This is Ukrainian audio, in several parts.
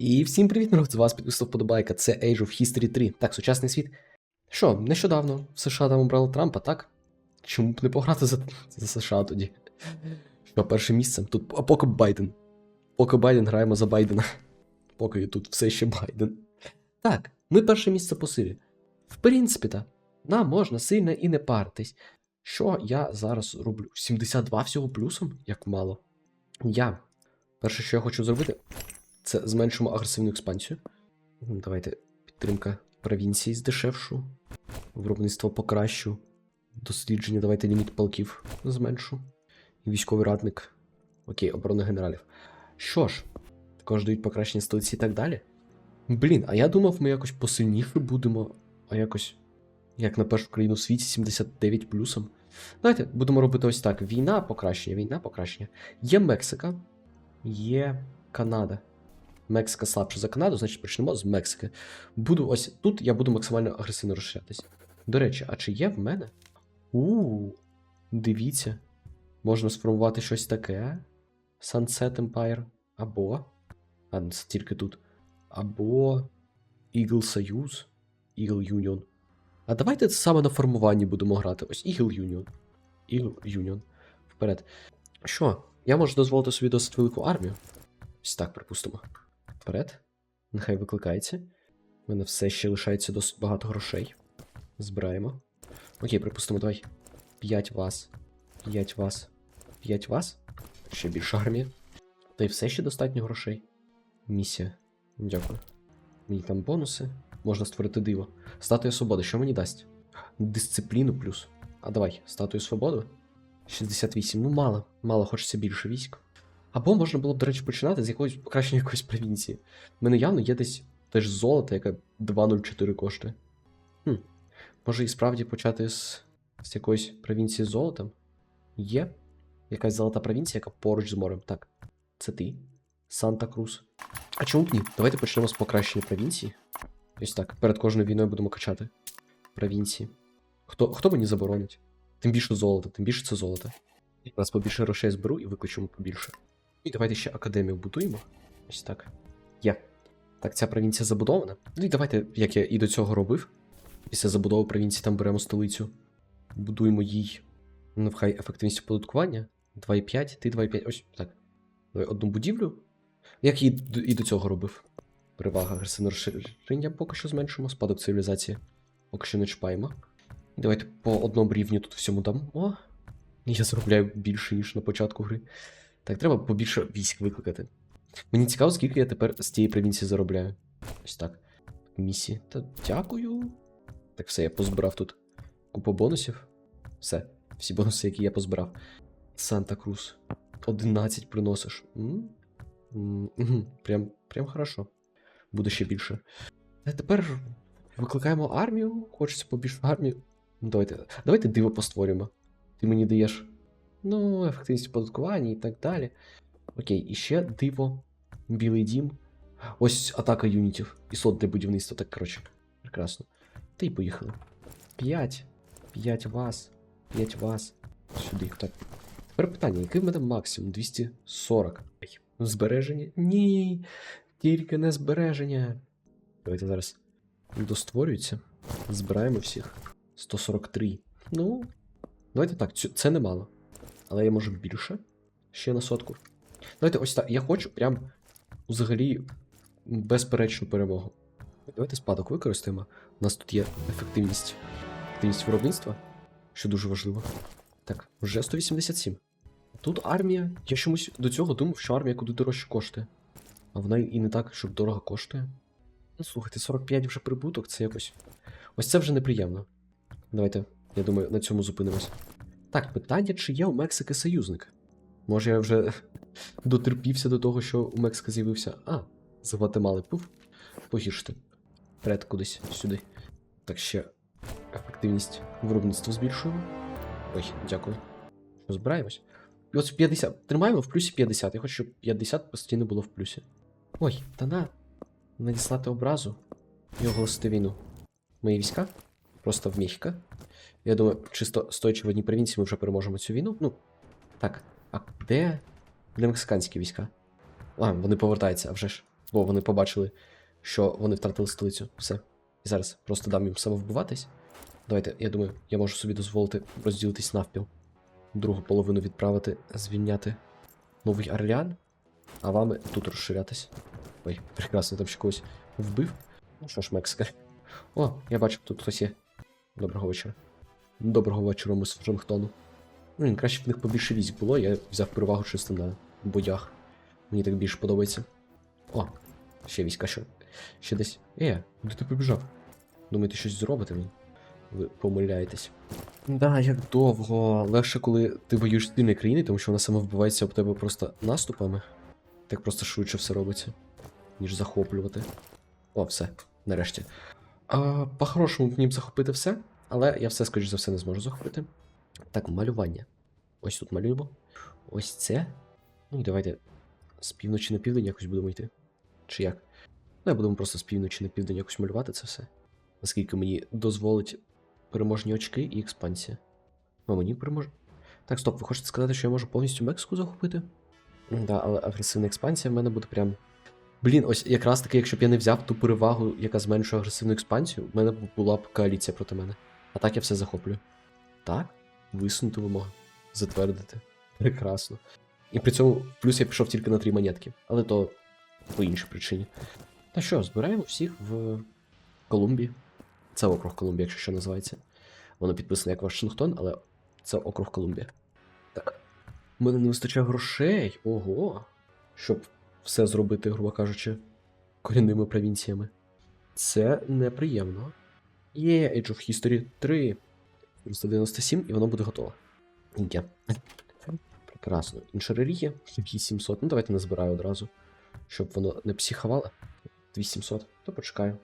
І всім привіт, народ, з вас підписав вподобайка. Це Age of History 3. Так, сучасний світ. Що, нещодавно в США там обрали Трампа, так? Чому б не пограти за, за США тоді? Що, перше місце? Тут а поки Байден. Поки Байден граємо за Байдена. Поки тут все ще Байден. Так, ми перше місце по силі. В принципі, та, нам можна сильно і не паритись. Що я зараз роблю? 72 всього плюсом? Як мало. Я. Перше, що я хочу зробити, це зменшимо агресивну експансію. Давайте підтримка провінції здешевшу. Виробництво покращу. Дослідження, давайте ліміт полків зменшу. Військовий радник. Окей, оборона генералів. Що ж, також дають покращення столиці і так далі. Блін, а я думав, ми якось посильніше будемо, а якось. Як на першу країну в світі 79 плюсом. Давайте будемо робити ось так: війна, покращення, війна, покращення. Є Мексика, є Канада. Мексика слабша за Канаду, значить почнемо з Мексики. Буду ось тут я буду максимально агресивно розширятись. До речі, а чи є в мене? У, дивіться. Можна сформувати щось таке. Sunset Empire. Або. А, це тільки тут. Або. Eagle Союз. Eagle Union. А давайте саме на формуванні будемо грати. Ось Eagle Union. Eagle Union. Вперед. Що? Я можу дозволити собі досить велику армію. Ось так, припустимо. Вперед. Нехай викликається. У мене все ще лишається досить багато грошей. Збираємо. Окей, припустимо, давай. 5 вас. 5 вас. 5 вас. Ще більша армія. Та й все ще достатньо грошей. Місія. Дякую. Мені там бонуси. Можна створити диво. Статуя свободи, що мені дасть? Дисципліну плюс. А давай, статую свободи. 68. Ну, мало. Мало, хочеться більше військ. Або можна було б, до речі, починати з якоїсь покращення якоїсь провінції. У мене явно є десь теж золото, яке 2.04 коштує. Хм. Може і справді почати з, з якоїсь провінції з золотом? Є якась золота провінція, яка поруч з морем. Так, це ти. Санта-Крус. А чому б ні? Давайте почнемо з покращення провінції. Ось так. Перед кожною війною будемо качати провінції. Хто, хто мені заборонить? Тим більше золота, тим більше це золото. Якраз побільше грошей зберу і викличемо побільше. І давайте ще академію будуємо. Ось так. Є. Так, ця провінція забудована. Ну і давайте, як я і до цього робив. Після забудови провінції там беремо столицю. Будуємо їй. Ну, хай ефективність оподаткування. 2,5, ти 2,5. Ось так. Давай одну будівлю. Як і, і до цього робив. Перевага агресивне розширення поки що зменшимо. Спадок цивілізації. Поки що не чіпаємо. І давайте по одному рівню тут всьому дамо. Я заробляю більше, ніж на початку гри. Так, треба побільше військ викликати. Мені цікаво, скільки я тепер з тієї провінції заробляю. Ось так. Місії. Та дякую. Так, все, я позбирав тут купу бонусів. Все. Всі бонуси, які я позбирав. Санта Крус. 11 приносиш. М? М, мгм, Прям, прям хорошо. Буде ще більше. А тепер викликаємо армію. Хочеться побільше армію. Давайте. Давайте диво постворюємо. Ти мені даєш. Ну, ефективність оподаткування і так далі. Окей, і ще диво. Білий дім. Ось атака юнітів. І слот для будівництва, так коротше. Прекрасно. Та й поїхали. 5. 5 вас. 5 вас. Сюди. Так. Тепер питання, який в мене максимум? 240. Ай, Збереження? Ні. Тільки не збереження. Давайте зараз достворюється. Збираємо всіх. 143. Ну. Давайте так, це немало. Але я можу більше. Ще на сотку. Давайте ось так. Я хочу прям взагалі безперечну перемогу. Давайте спадок використаємо. У нас тут є ефективність. Ефективність виробництва, що дуже важливо. Так, вже 187. Тут армія. Я чомусь до цього думав, що армія куди дорожче коштує. А вона і не так, щоб дорого коштує. Ну, слухайте, 45 вже прибуток, це якось. Ось це вже неприємно. Давайте, я думаю, на цьому зупинимось. Так, питання, чи є у Мексики союзник? Може, я вже дотерпівся до того, що у Мексики з'явився. А, з Гватемали пуф. Погіршити. Вперед кудись сюди. Так ще ефективність виробництва збільшуємо. Ой, дякую. Що, збираємось? І ось 50. Тримаємо в плюсі 50. Я хочу, щоб 50 постійно було в плюсі. Ой, та на. Надіслати образу і оголосити війну. Мої війська? Просто в Мехіка. Я думаю, чисто стоячи в одній провінції, ми вже переможемо цю війну. Ну, так. А де? Де мексиканські війська? А, вони повертаються, а вже ж. Бо вони побачили, що вони втратили столицю. Все. І зараз просто дам їм самовбиватись. Давайте, я думаю, я можу собі дозволити розділитись навпіл. Другу половину відправити, звільняти Новий Орлеан, а вами тут розширятись. Ой, прекрасно, там ще когось вбив. Ну що ж, Мексика. О, я бачу, тут хтось є. Доброго вечора. Доброго вечора, ми з Вашингтону. Ну, краще б в них побільше військ було, я взяв перевагу чисто на боях. Мені так більше подобається. О, ще війська, що. Ще десь. Е, куди ти побіжав? Думаєте, щось зробите мені? Ви помиляєтесь. Да, як довго. Легше, коли ти воюєш з тими країни, тому що вона саме вбивається об тебе просто наступами. Так просто швидше все робиться, ніж захоплювати. О, все, нарешті. А, по-хорошому б захопити все, але я все, скоріш за все, не зможу захопити. Так, малювання. Ось тут малюємо. Ось це. Ну і давайте з півночі на південь якось будемо йти. Чи як? Ну, я будемо просто з півночі на південь якось малювати це все. Наскільки мені дозволить переможні очки і експансія. А мені переможе. Так, стоп, ви хочете сказати, що я можу повністю Мексику захопити? Да, але агресивна експансія в мене буде прям. Блін, ось якраз таки, якщо б я не взяв ту перевагу, яка зменшує агресивну експансію, в мене була б коаліція проти мене. А так я все захоплю. Так, висунути вимоги. Затвердити. Прекрасно. І при цьому плюс я пішов тільки на три монетки, але то по іншій причині. Та що, збираємо всіх в Колумбії. Це округ Колумбія, якщо що називається. Воно підписане як Вашингтон, але це округ Колумбія. Так. У мене не вистачає грошей. Ого. Щоб все зробити, грубо кажучи, корінними провінціями. Це неприємно. Є Age of History 3. 197, і воно буде готово. Є. Прекрасно. Інша релігія. 2700. Ну, давайте не збираю одразу. Щоб воно не психувало. 2700. То почекаю.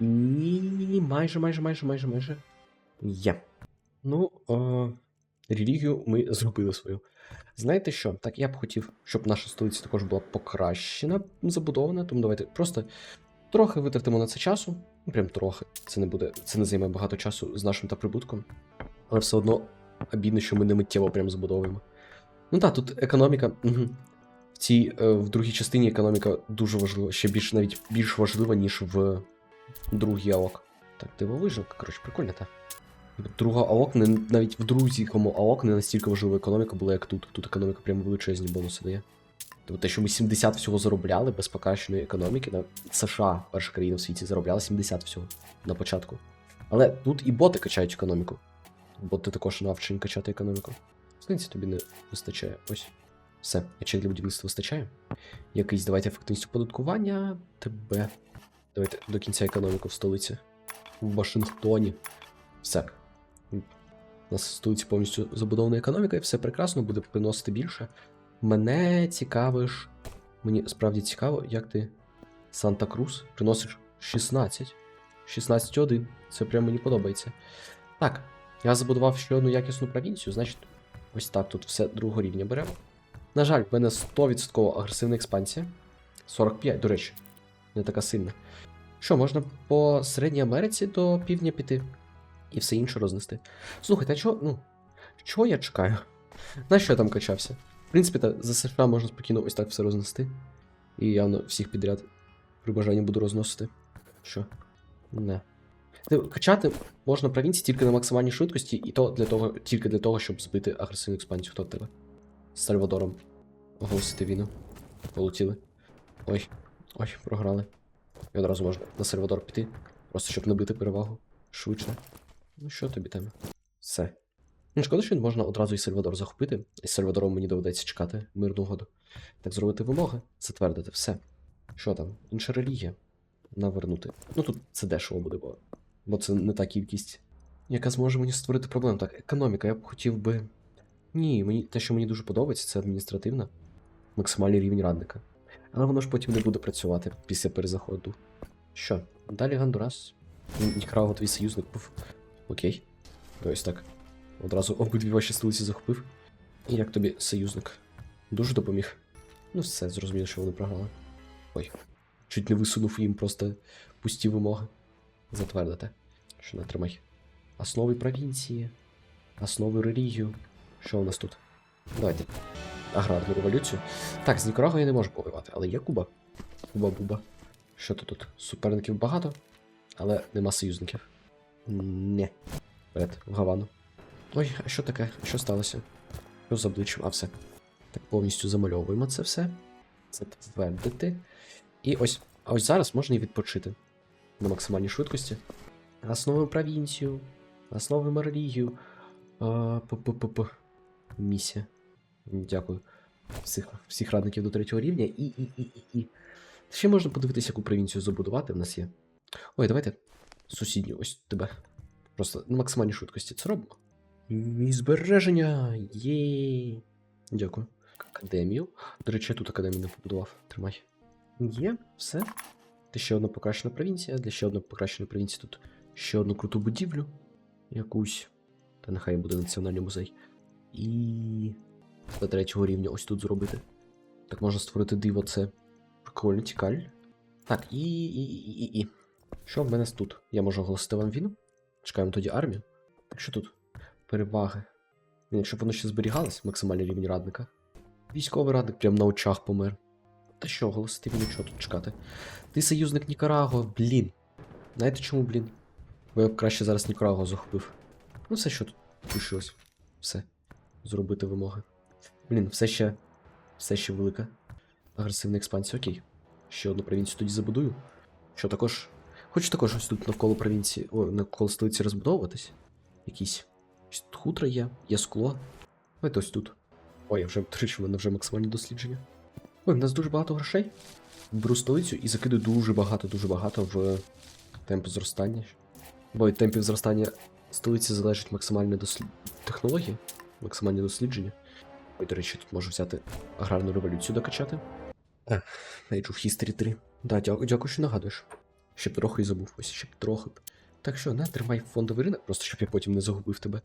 Ні, майже, майже, майже, майже, майже. Є. Ну, е, релігію ми зробили свою. Знаєте що? Так, я б хотів, щоб наша столиця також була покращена, забудована, тому давайте просто трохи витратимо на це часу. Ну, прям трохи. Це не буде, це не займе багато часу з нашим та прибутком. Але все одно обідно, що ми не миттєво прям забудовуємо. Ну так, тут економіка. Угу. В цій е, в другій частині економіка дуже важлива, ще більш навіть більш важлива, ніж в другій АОК. Так, дивовиживка, коротше, прикольно, так. Друга АОК, не, навіть в другому АОК не настільки важлива економіка була, як тут. Тут економіка прямо величезні бонуси дає. Тобто те, що ми 70 всього заробляли без покращеної економіки, на США, перша країна в світі, заробляла 70 всього на початку. Але тут і боти качають економіку. Боти також навчені качати економіку. Здається, тобі не вистачає. Ось. Все, ячей для будівництва вистачає. Якийсь давайте ефективність оподаткування. Тебе. Давайте до кінця економіку в столиці. В Вашингтоні. Все. У нас в столиці повністю забудована економіка, і все прекрасно, буде приносити більше. Мене цікавиш. Мені справді цікаво, як ти Санта-Крус приносиш 16. 16,1. Це прям мені подобається. Так, я забудував ще одну якісну провінцію, значить, ось так тут все другого рівня беремо. На жаль, в мене 100% агресивна експансія. 45, до речі, не така сильна. Що, можна по Середній Америці до півдня піти і все інше рознести. Слухайте, а чого, ну, чого я чекаю? На що я там качався? Принципі, та за США можна спокійно ось так все рознести. І явно всіх підряд при бажанні буду розносити. Що? Не. Ти- Качати можна провінції тільки на максимальній швидкості, і то для того, тільки для того, щоб збити агресивну експансію. Хто тебе? З Сальвадором. Оголосити війну. Полетіли. Ой, ой, програли. І одразу можна на Сальвадор піти. Просто щоб набити перевагу. Швидше. Ну що тобі там? Все. Ну, шкода, що можна одразу і Сальвадор захопити. І з Сальвадором мені доведеться чекати мирну угоду. Так зробити вимоги, затвердити все. Що там? Інша релігія. Навернути. Ну тут це дешево буде, бо, бо це не та кількість, яка зможе мені створити проблем. Так, економіка, я б хотів би. Ні, мені те, що мені дуже подобається, це адміністративна. Максимальний рівень радника. Але воно ж потім не буде працювати після перезаходу. Що? Далі Гондурас. Нікраво твій союзник був. Окей. То ось так. Одразу обидві ваші столиці захопив. І як тобі союзник? Дуже допоміг. Ну, все, зрозуміло, що вони програли. Ой. Чуть не висунув їм просто пусті вимоги. Затвердити. Що не тримай. Основи провінції. Основи релігію. Що у нас тут? Давайте. Аграрну революцію. Так, з Нікарагою я не можу повивати, але є Куба. Хуба-буба. Що тут тут? Суперників багато, але нема союзників. Не. Вперед, в Гавану. Ой, а що таке? Що сталося? Що з обличчям? А все. Так повністю замальовуємо це все. Затвердити. І ось, а ось зараз можна і відпочити. На максимальній швидкості. Основуємо провінцію. Основуємо релігію. П-п-п-п. Місія. Дякую. Всіх, всіх радників до третього рівня. І, і, і, і, і. Ще можна подивитися, яку провінцію забудувати в нас є. Ой, давайте сусідню ось тебе. Просто на максимальній швидкості це робимо. І збереження! Є. Дякую. Академію. До речі, я тут академію не побудував. Тримай. Є, все. Ти ще одна покращена провінція. Для ще одної покращеної провінції тут ще одну круту будівлю. Якусь. Та нехай буде національний музей. І. До третього рівня ось тут зробити. Так можна створити диво, це прикольно, цікаві. Так, і. і, і, і, і. Що в мене тут? Я можу оголосити вам війну. Чекаємо тоді армію. Так що тут? Переваги. Блін, Якщо б воно ще зберігалось, максимальний рівень радника. Військовий радник прямо на очах помер. Та що, оголосити війну, що тут чекати? Ти союзник Нікараго, блін. Знаєте чому, блін? Бо я б краще зараз Нікараго захопив. Ну, все, що тут лишилось. Все. Зробити вимоги. Блін, все ще. Все ще велика. Агресивна експансія, окей. Ще одну провінцію тоді забудую. Що також. Хочу також ось тут навколо провінції. О, навколо столиці розбудовуватись. Якісь. Ось хутро є, є скло. Давайте ось тут. Ой, я вже до речі, в мене вже максимальні дослідження. Ой, в нас дуже багато грошей. Беру столицю і закидую дуже багато, дуже багато в темп зростання. Бо від темпів зростання столиці залежить максимальні дослід... технології, максимальні дослідження. Ой, до речі, тут можу взяти аграрну революцію докачати. Age of History 3. Да, дякую, дякую, що нагадуєш. Ще трохи і забув, ось ще трохи. Так що, на, тримай фондовий ринок, просто щоб я потім не загубив тебе.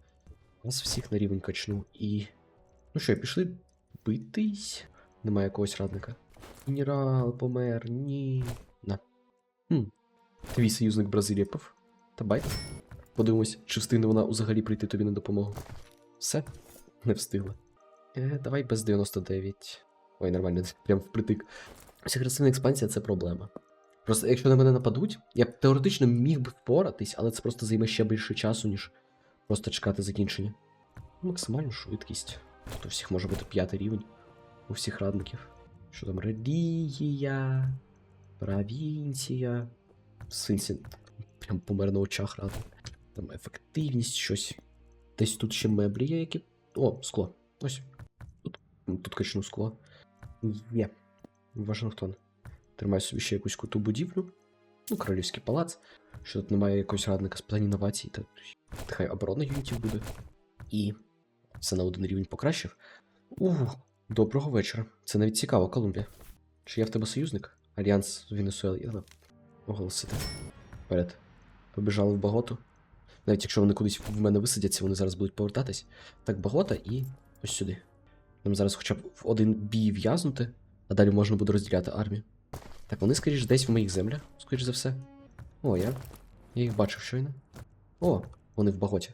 Вас всіх на рівень качну і. Ну що, пішли битись? Немає якогось радника. Генерал помер, ні. На. Хм. Твій союзник Бразилія пив. Та байт. Подивимось, чи встигне вона взагалі прийти тобі на допомогу. Все, не встигла. Е, давай без 99. Ой, нормально, прям впритик. Ось агресивна експансія це проблема. Просто якщо на мене нападуть, я б теоретично міг би впоратись, але це просто займе ще більше часу, ніж просто чекати закінчення. Максимальну швидкість. Тут у всіх може бути п'ятий рівень. У всіх радників. Що там? Релігія, провінція. Синсін. Прям помер на очах радник. Там ефективність, щось. Десь тут ще меблі є, які. О, скло. Ось. Тут, тут качну скло. Є. Вашингтон. Тримаю собі ще якусь круту будівлю. Ну, королівський палац. Що тут немає якогось радника з план інновацій, та хай оборона юнітів буде. І все на один рівень покращив. Ух, доброго вечора. Це навіть цікаво, Колумбія. Чи я в тебе союзник? Альянс Венесуели оголосити. Вперед. Побіжали в баготу. Навіть якщо вони кудись в мене висадяться, вони зараз будуть повертатись. Так, багота і ось сюди. Нам зараз хоча б в один бій в'язнути, а далі можна буде розділяти армію. Так, вони, скоріш, десь в моїх землях, скоріш за все. О, я. Я їх бачив щойно. О, вони в баготі.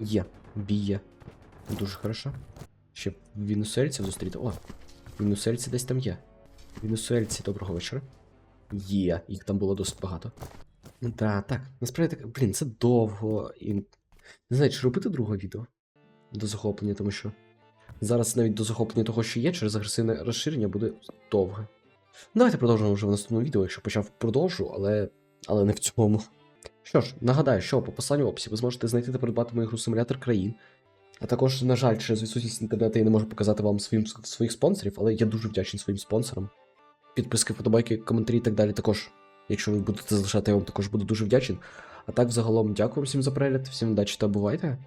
Є, бій є. Дуже хорошо. Ще вінусельців зустріти. О, вінусельці десь там є. Вінусельці, доброго вечора. Є, їх там було досить багато. Та, так, насправді так, блін, це довго і. Не знаю, чи робити друге відео до захоплення, тому що зараз навіть до захоплення того, що є, через агресивне розширення буде довго. Давайте продовжимо вже в наступному відео, якщо почав продовжу, але. але не в цьому. Що ж, нагадаю, що по посланню в описі ви зможете знайти та придбати мою гру симулятор країн. А також, на жаль, через відсутність інтернету я не можу показати вам своїм, своїх спонсорів, але я дуже вдячний своїм спонсорам. Підписки, вподобайки, коментарі і так далі також. Якщо ви будете залишати, я вам також буду дуже вдячний. А так, взагалом, дякую всім за перегляд, всім удачі та бувайте.